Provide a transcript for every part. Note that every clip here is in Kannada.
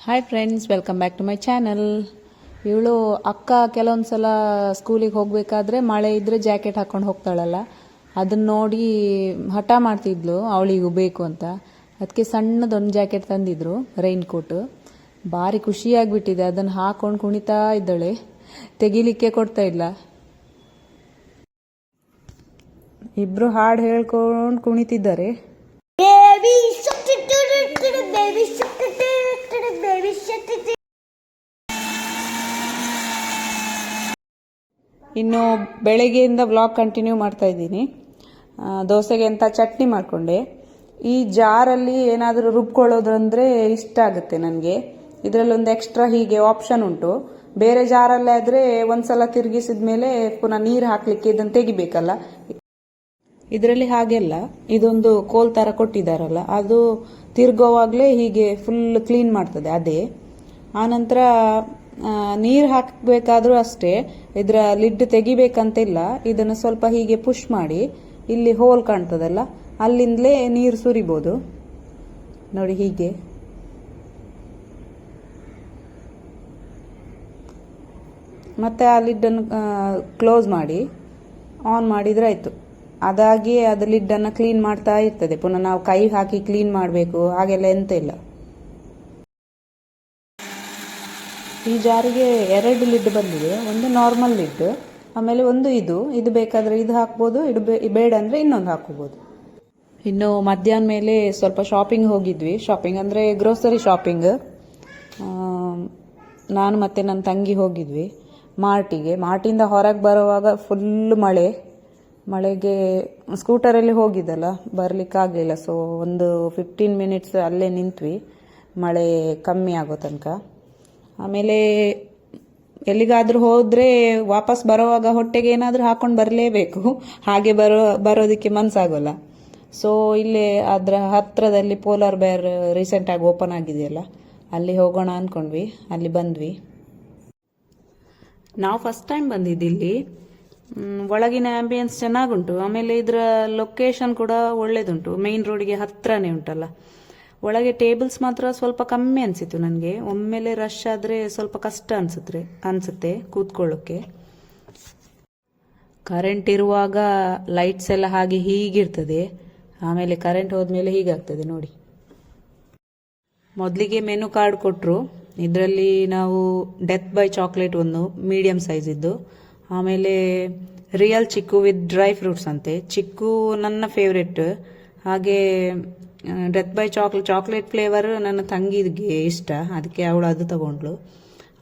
Hi friends welcome back to my channel ಇವಳು ಅಕ್ಕ ಕೆಲವೊಂದು ಸಲ ಸ್ಕೂಲಿಗೆ ಹೋಗಬೇಕಾದ್ರೆ ಮಳೆ ಇದ್ದರೆ ಜಾಕೆಟ್ ಹಾಕ್ಕೊಂಡು ಹೋಗ್ತಾಳಲ್ಲ. ಅದನ್ನ ನೋಡಿ ಹಠ ಮಾಡ್ತಿದ್ಲು, ಅವಳಿಗೂ ಬೇಕು ಅಂತ. ಅದಕ್ಕೆ ಸಣ್ಣದೊಂದು ಜಾಕೆಟ್ ತಂದಿದ್ರು ರೈನ್ ಕೋಟ್ ಭಾರಿ ಖುಷಿಯಾಗಿಬಿಟ್ಟಿದೆ ಅದನ್ನು ಹಾಕೊಂಡು ಕುಣಿತಾ ಇದ್ದಾಳೆ. ತೆಗಿಲಿಕ್ಕೆ ಕೊಡ್ತಾ ಇಲ್ಲ. ಇಬ್ಬರು ಹಾಡು ಹೇಳ್ಕೊಂಡು ಕುಣಿತಿದ್ದಾರೆ. ಇನ್ನು ಬೆಳಗ್ಗೆಯಿಂದ ವ್ಲಾಗ್ ಕಂಟಿನ್ಯೂ ಮಾಡ್ತಾ ಇದ್ದೀನಿ. ದೋಸೆಗೆ ಅಂತ ಚಟ್ನಿ ಮಾಡಿಕೊಂಡೆ. ಈ ಜಾರಲ್ಲಿ ಏನಾದರೂ ರುಬ್ಕೊಳ್ಳೋದಂದ್ರೆ ಇಷ್ಟ ಆಗುತ್ತೆ ನನಗೆ. ಇದರಲ್ಲಿ ಒಂದು ಎಕ್ಸ್ಟ್ರಾ ಹೀಗೆ ಆಪ್ಷನ್ ಉಂಟು. ಬೇರೆ ಜಾರಲ್ಲೇ ಆದರೆ ಒಂದ್ಸಲ ತಿರುಗಿಸಿದ ಮೇಲೆ ಪುನಃ ನೀರು ಹಾಕಲಿಕ್ಕೆ ಇದನ್ನು ತೆಗಿಬೇಕಲ್ಲ. ಇದರಲ್ಲಿ ಹಾಗೆಲ್ಲ ಇದೊಂದು ಕೋಲ್ ಥರ ಕೊಟ್ಟಿದ್ದಾರಲ್ಲ ಅದು ತಿರುಗೋವಾಗಲೇ ಹೀಗೆ ಫುಲ್ ಕ್ಲೀನ್ ಮಾಡ್ತದೆ, ಅದೇ. ಆನಂತರ ನೀರು ಹಾಕಬೇಕಾದ್ರೂ ಅಷ್ಟೇ, ಇದರ ಲಿಡ್ ತೆಗಿಬೇಕಂತಿಲ್ಲ. ಇದನ್ನು ಸ್ವಲ್ಪ ಹೀಗೆ ಪುಷ್ ಮಾಡಿ, ಇಲ್ಲಿ ಹೋಲ್ ಕಾಣ್ತದಲ್ಲ, ಅಲ್ಲಿಂದಲೇ ನೀರು ಸುರಿಬೋದು. ನೋಡಿ ಹೀಗೆ. ಮತ್ತೆ ಆ ಲಿಡ್ಡನ್ನು ಕ್ಲೋಸ್ ಮಾಡಿ ಆನ್ ಮಾಡಿದ್ರೆ ಆಯ್ತು. ಅದಾಗಿ ಅದು ಲಿಡ್ಡನ್ನು ಕ್ಲೀನ್ ಮಾಡ್ತಾ ಇರ್ತದೆ. ಪುನಃ ನಾವು ಕೈ ಹಾಕಿ ಕ್ಲೀನ್ ಮಾಡಬೇಕು, ಹಾಗೆಲ್ಲ ಎಂತ ಇಲ್ಲ. ಈ ಜಾರಿಗೆ ಎರಡು ಲಿಡ್ ಬಂದಿದೆ. ಒಂದು ನಾರ್ಮಲ್ ಲಿಡ್ ಆಮೇಲೆ ಒಂದು ಇದು. ಇದು ಬೇಕಾದ್ರೆ ಇದು ಹಾಕ್ಬೋದು, ಇದು ಬೇಡ ಅಂದ್ರೆ ಇನ್ನೊಂದು ಹಾಕೋಬಹುದು ಇನ್ನು ಮಧ್ಯಾಹ್ನ ಮೇಲೆ ಸ್ವಲ್ಪ ಶಾಪಿಂಗ್ ಹೋಗಿದ್ವಿ. ಶಾಪಿಂಗ್ ಅಂದ್ರೆ ಗ್ರೋಸರಿ ಶಾಪಿಂಗ್ ನಾನು ಮತ್ತೆ ನನ್ನ ತಂಗಿ ಹೋಗಿದ್ವಿ ಮಾರ್ಟಿಗೆ. ಮಾರ್ಟಿಂದ ಹೊರಗೆ ಬರುವಾಗ ಫುಲ್ ಮಳೆ. ಮಳೆಗೆ ಸ್ಕೂಟರಲ್ಲಿ ಹೋಗಿದ್ದಲ್ಲ ಬರಲಿಕ್ಕಾಗಲಿಲ್ಲ ಸೊ ಒಂದು ಫಿಫ್ಟೀನ್ ಮಿನಿಟ್ಸ್ ಅಲ್ಲೇ ನಿಂತ್ವಿ. ಮಳೆ ಕಮ್ಮಿ ಆಗೋ ತನಕ. ಆಮೇಲೆ ಎಲ್ಲಿಗಾದರೂ ಹೋದರೆ ವಾಪಸ್ ಬರೋವಾಗ ಹೊಟ್ಟೆಗೆ ಏನಾದರೂ ಹಾಕೊಂಡು ಬರಲೇಬೇಕು. ಹಾಗೆ ಬರೋ, ಬರೋದಕ್ಕೆ ಮನಸ್ಸಾಗೋಲ್ಲ ಸೊ ಇಲ್ಲೇ ಅದರ ಹತ್ರದಲ್ಲಿ ಪೋಲಾರ್ ಬೇರ್ ರೀಸೆಂಟ್ ಆಗಿ ಓಪನ್ ಆಗಿದೆಯಲ್ಲ, ಅಲ್ಲಿ ಹೋಗೋಣ ಅನ್ಕೊಂಡ್ವಿ, ಅಲ್ಲಿ ಬಂದ್ವಿ. ನಾವು ಫಸ್ಟ್ ಟೈಮ್ ಬಂದಿದ್ದಿಲ್ಲಿ ಒಳಗಿನ ಆಂಬಿಯನ್ಸ್ ಚೆನ್ನಾಗುಂಟು. ಆಮೇಲೆ ಇದರ ಲೊಕೇಶನ್ ಕೂಡ ಒಳ್ಳೇದುಂಟು. ಮೇನ್ ರೋಡಿಗೆ ಹತ್ರನೇ ಉಂಟಲ್ಲ. ಒಳಗೆ ಟೇಬಲ್ಸ್ ಮಾತ್ರ ಸ್ವಲ್ಪ ಕಮ್ಮಿ ಅನಿಸಿತು ನನಗೆ. ಒಮ್ಮೆಲೆ ರಶ್ ಆದರೆ ಸ್ವಲ್ಪ ಕಷ್ಟ ಅನಿಸುತ್ತೆ ಅನಿಸುತ್ತೆ ಕೂತ್ಕೊಳ್ಳೋಕ್ಕೆ ಕರೆಂಟ್ ಇರುವಾಗ ಲೈಟ್ಸ್ ಎಲ್ಲ ಹಾಗೆ ಹೀಗಿರ್ತದೆ. ಆಮೇಲೆ ಕರೆಂಟ್ ಹೋದ್ಮೇಲೆ ಹೀಗಾಗ್ತದೆ ನೋಡಿ. ಮೊದಲಿಗೆ ಮೆನು ಕಾರ್ಡ್ ಕೊಟ್ಟರು ಇದರಲ್ಲಿ ನಾವು ಡೆತ್ ಬೈ ಚಾಕ್ಲೇಟ್ ಒಂದು ಮೀಡಿಯಂ ಸೈಜ್ ಆಮೇಲೆ real chikoo with dry fruits ಅಂತೆ. ಚಿಕ್ಕು ನನ್ನ ಫೇವ್ರೆಟ್ ಹಾಗೆ death by chocolate chocolate flavour ನನ್ನ ತಂಗಿಗೆ ಇಷ್ಟ. ಅದಕ್ಕೆ ಅವಳು ಅದು ತಗೊಂಡ್ಳು.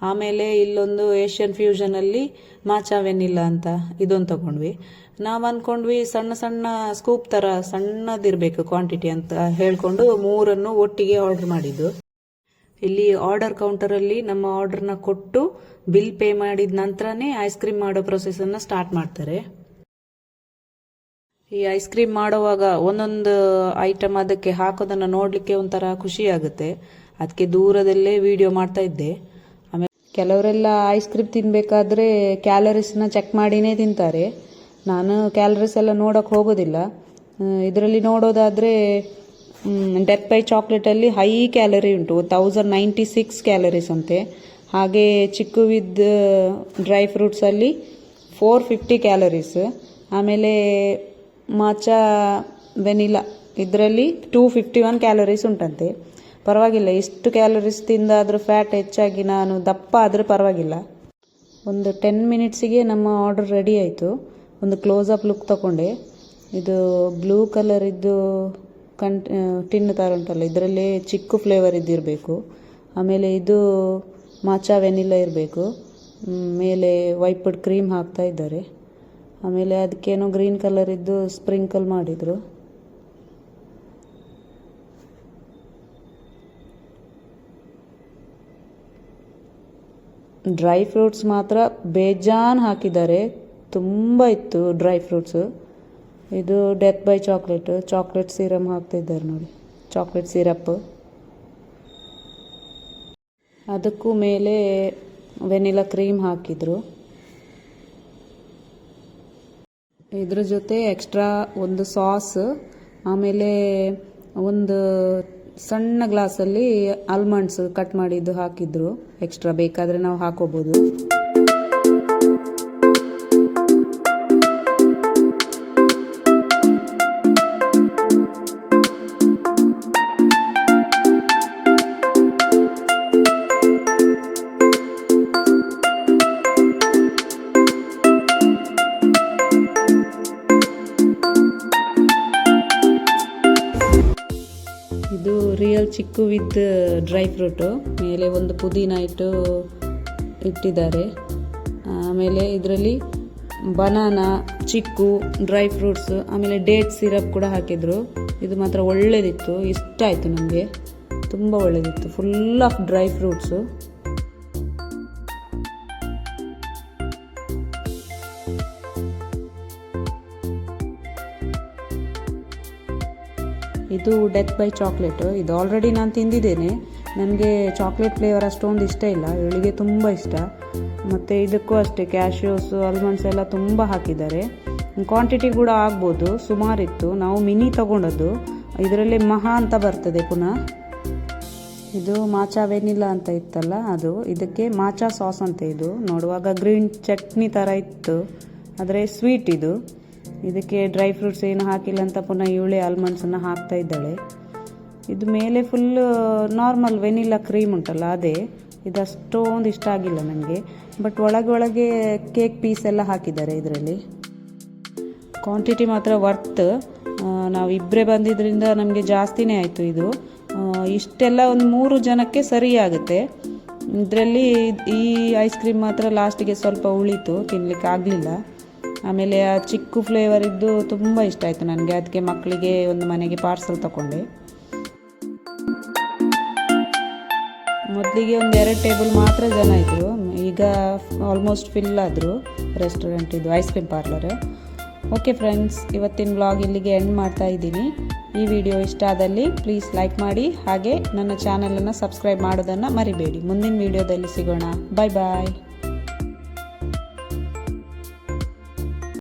ಆಮೇಲೆ ಇಲ್ಲೊಂದು ಏಷ್ಯನ್ ಫ್ಯೂಷನಲ್ಲಿ ಮಾಚಾ ವೆನಿಲ್ಲ ಅಂತ ಇದೊಂದು ತಗೊಂಡ್ವಿ. ನಾವು ಅನ್ಕೊಂಡ್ವಿ ಸಣ್ಣ ಸಣ್ಣ ಸ್ಕೂಪ್ ತರ ಸಣ್ಣದಿರಬೇಕು ಕ್ವಾಂಟಿಟಿ ಅಂತ ಹೇಳಿಕೊಂಡು ಮೂರನ್ನು ಒಟ್ಟಿಗೆ ಆರ್ಡರ್ ಮಾಡಿದ್ದು. ಇಲ್ಲಿ ಆರ್ಡರ್ ಕೌಂಟರಲ್ಲಿ ನಮ್ಮ ಆರ್ಡರ್ನ ಕೊಟ್ಟು ಬಿಲ್ ಪೇ ಮಾಡಿದ ನಂತರನೇ ಐಸ್ ಕ್ರೀಮ್ ಮಾಡೋ ಪ್ರೊಸೆಸನ್ನು ಸ್ಟಾರ್ಟ್ ಮಾಡ್ತಾರೆ. ಈ ಐಸ್ ಕ್ರೀಮ್ ಮಾಡುವಾಗ ಒಂದೊಂದು ಐಟಮ್ ಅದಕ್ಕೆ ಹಾಕೋದನ್ನ ನೋಡ್ಲಿಕ್ಕೆ ಒಂಥರ ಖುಷಿ ಆಗುತ್ತೆ ಅದಕ್ಕೆ ದೂರದಲ್ಲೇ ವಿಡಿಯೋ ಮಾಡ್ತಾ ಇದ್ದೆ. ಆಮೇಲೆ ಕೆಲವರೆಲ್ಲ ಐಸ್ ಕ್ರೀಮ್ ತಿನ್ಬೇಕಾದ್ರೆ ಕ್ಯಾಲರೀಸ್ನ ಚೆಕ್ ಮಾಡಿನೇ ತಿಂತಾರೆ. ನಾನು ಕ್ಯಾಲರೀಸ್ ಎಲ್ಲ ನೋಡಕ್ ಹೋಗೋದಿಲ್ಲ. ಇದರಲ್ಲಿ ನೋಡೋದಾದ್ರೆ ಡೆತ್ ಬೈ ಚಾಕ್ಲೇಟಲ್ಲಿ ಹೈ ಕ್ಯಾಲರಿ ಉಂಟು. ತೌಸಂಡ್ ನೈಂಟಿ ಸಿಕ್ಸ್ ಕ್ಯಾಲರೀಸ್ ಅಂತೆ. ಹಾಗೆ ಚಿಕ್ಕು ವಿದ್ ಡ್ರೈ ಫ್ರೂಟ್ಸಲ್ಲಿ ಫೋರ್ ಫಿಫ್ಟಿ ಕ್ಯಾಲರೀಸ್ ಆಮೇಲೆ ಮಾಚಾ ವೆನಿಲಾ ಇದರಲ್ಲಿ ಟೂ ಫಿಫ್ಟಿ ಒನ್ ಕ್ಯಾಲರೀಸ್ ಉಂಟಂತೆ. ಪರವಾಗಿಲ್ಲ, ಇಷ್ಟು ಕ್ಯಾಲೋರೀಸ್ ತಿಂದಾದರೂ ಫ್ಯಾಟ್ ಹೆಚ್ಚಾಗಿ ನಾನು ದಪ್ಪ ಆದರೂ ಪರವಾಗಿಲ್ಲ. ಒಂದು ಟೆನ್ ಮಿನಿಟ್ಸಿಗೆ ನಮ್ಮ ಆರ್ಡರ್ ರೆಡಿ ಆಯಿತು. ಒಂದು ಕ್ಲೋಸ್ ಅಪ್ ಲುಕ್ ತಗೊಂಡೆ ಇದು ಬ್ಲೂ ಕಲರ್ ಇದ್ದು ಕಂ ಟಿನ್ ಥರ ಉಂಟಲ್ಲ, ಇದರಲ್ಲಿ ಚಿಕ್ಕು ಫ್ಲೇವರ್ ಇದ್ದಿರಬೇಕು. ಆಮೇಲೆ ಇದು ಮಾಚಾ ವೆನಿಲ್ಲ ಇರಬೇಕು. ಮೇಲೆ ವೈಪಡ್ ಕ್ರೀಮ್ ಹಾಕ್ತಾ ಇದ್ದಾರೆ. ಆಮೇಲೆ ಅದಕ್ಕೇನೋ ಗ್ರೀನ್ ಕಲರ್ ಇದ್ದು ಸ್ಪ್ರಿಂಕಲ್ ಮಾಡಿದರು. ಡ್ರೈ ಫ್ರೂಟ್ಸ್ ಮಾತ್ರ ಬೇಜಾನ್ ಹಾಕಿದ್ದಾರೆ. ತುಂಬ ಇತ್ತು ಡ್ರೈ ಫ್ರೂಟ್ಸು ಇದು death by chocolate chocolate syrup ಹಾಕ್ತಿದ್ದಾರೆ ನೋಡಿ. ಚಾಕ್ಲೇಟ್ ಸಿರಪ್ ಅದಕ್ಕೂ ಮೇಲೆ ವೆನಿಲಾ ಕ್ರೀಮ್ ಹಾಕಿದ್ರು. ಇದ್ರ ಜೊತೆ ಎಕ್ಸ್ಟ್ರಾ ಒಂದು ಸಾಸ್ ಆಮೇಲೆ ಒಂದು ಸಣ್ಣ ಗ್ಲಾಸಲ್ಲಿ ಆಲ್ಮಂಡ್ಸ್ ಕಟ್ ಮಾಡಿದ್ದು ಹಾಕಿದ್ರು. ಎಕ್ಸ್ಟ್ರಾ ಬೇಕಾದರೆ ನಾವು ಹಾಕೋಬೋದು. ಇದು real chikoo with dry fruit ಮೇಲೆ ಒಂದು ಪುದೀನ ಇಟ್ಟು ಇಟ್ಟಿದ್ದಾರೆ. ಆಮೇಲೆ ಇದರಲ್ಲಿ ಬನಾನಾ ಚಿಕ್ಕು ಡ್ರೈ ಫ್ರೂಟ್ಸ್ ಆಮೇಲೆ ಡೇಟ್ ಸಿರಪ್ ಕೂಡ ಹಾಕಿದ್ರು. ಇದು ಮಾತ್ರ ಒಳ್ಳೇದಿತ್ತು. ಇಷ್ಟ ಆಯಿತು ನನಗೆ ತುಂಬ ಒಳ್ಳೇದಿತ್ತು. ಫುಲ್ ಆಫ್ ಡ್ರೈ ಫ್ರೂಟ್ಸು ಇದು ಡೆತ್ ಬೈ ಚಾಕ್ಲೇಟ್ ಇದು ಆಲ್ರೆಡಿ ನಾನು ತಿಂದಿದ್ದೇನೆ. ನನಗೆ ಚಾಕ್ಲೇಟ್ ಫ್ಲೇವರ್ ಅಷ್ಟೊಂದು ಇಷ್ಟ ಇಲ್ಲ. ಇವಳಿಗೆ ತುಂಬ ಇಷ್ಟ. ಮತ್ತು ಇದಕ್ಕೂ ಅಷ್ಟೇ ಕ್ಯಾಶ್ಯೂಸ್ ಆಲ್ಮಂಡ್ಸ್ ಎಲ್ಲ ತುಂಬ ಹಾಕಿದ್ದಾರೆ. ಕ್ವಾಂಟಿಟಿ ಕೂಡ ಆಗ್ಬೋದು. ಸುಮಾರಿತ್ತು ನಾವು ಮಿನಿ ತಗೊಂಡದ್ದು. ಇದರಲ್ಲಿ ಮಹಾ ಅಂತ ಬರ್ತದೆ ಪುನಃ. ಇದು ಮಾಚಾ ವೆನಿಲಾ ಅಂತ ಇತ್ತಲ್ಲ ಅದು. ಇದಕ್ಕೆ ಮಾಚಾ ಸಾಸ್ ಅಂತ ಇದು. ನೋಡುವಾಗ ಗ್ರೀನ್ ಚಟ್ನಿ ಥರ ಇತ್ತು. ಆದರೆ ಸ್ವೀಟ್ ಇದು. ಇದಕ್ಕೆ ಡ್ರೈ ಫ್ರೂಟ್ಸ್ ಏನು ಹಾಕಿಲ್ಲ ಅಂತ ಪುನಃ ಇವಳೆ ಆಲ್ಮಂಡ್ಸನ್ನು ಹಾಕ್ತಾ ಇದ್ದಾಳೆ. ಇದು ಮೇಲೆ ಫುಲ್ ನಾರ್ಮಲ್ ವೆನಿಲ್ಲಾ ಕ್ರೀಮ್ ಉಂಟಲ್ಲ, ಅದೇ. ಇದು ಅಷ್ಟೊಂದು ಇಷ್ಟ ಆಗಿಲ್ಲ ನನಗೆ. ಬಟ್ ಒಳಗೆ ಒಳಗೆ ಕೇಕ್ ಪೀಸ್ ಎಲ್ಲ ಹಾಕಿದ್ದಾರೆ ಇದರಲ್ಲಿ. ಕ್ವಾಂಟಿಟಿ ಮಾತ್ರ ವರ್ತ್ ನಾವು ಇಬ್ಬರೇ ಬಂದಿದ್ದರಿಂದ ನಮಗೆ ಜಾಸ್ತಿನೇ ಆಯಿತು ಇದು. ಇಷ್ಟೆಲ್ಲ ಒಂದು ಮೂರು ಜನಕ್ಕೆ ಸರಿ ಆಗುತ್ತೆ. ಇದರಲ್ಲಿ ಈ ಐಸ್ ಕ್ರೀಮ್ ಮಾತ್ರ ಲಾಸ್ಟಿಗೆ ಸ್ವಲ್ಪ ಉಳಿತು ತಿನ್ನಲಿಕ್ಕೆ ಆಗಲಿಲ್ಲ. ಆಮೇಲೆ ಆ ಚಿಕ್ಕು ಫ್ಲೇವರ್ ಇದ್ದು ತುಂಬ ಇಷ್ಟ ಆಯಿತು ನನಗೆ. ಅದಕ್ಕೆ ಮಕ್ಕಳಿಗೆ ಒಂದು ಮನೆಗೆ ಪಾರ್ಸಲ್ ತಗೊಂಡೆ ಮೊದಲಿಗೆ ಒಂದು ಎರಡು ಟೇಬಲ್ ಮಾತ್ರ ಜನ ಇದ್ದರು ಈಗ ಆಲ್ಮೋಸ್ಟ್ ಫಿಲ್ ಆದರು ರೆಸ್ಟೋರೆಂಟ್ ಇದು ice cream parlour okay friends ಇವತ್ತಿನ ಬ್ಲಾಗ್ ಇಲ್ಲಿಗೆ ಎಂಡ್ ಮಾಡ್ತಾ ಇದ್ದೀನಿ. ಈ ವಿಡಿಯೋ ಇಷ್ಟ ಆದಲ್ಲಿ ಪ್ಲೀಸ್ ಲೈಕ್ ಮಾಡಿ, ಹಾಗೆ ನನ್ನ ಚಾನಲನ್ನು ಸಬ್ಸ್ಕ್ರೈಬ್ ಮಾಡೋದನ್ನು ಮರಿಬೇಡಿ. ಮುಂದಿನ ವಿಡಿಯೋದಲ್ಲಿ ಸಿಗೋಣ. ಬಾಯ್ ಬಾಯ್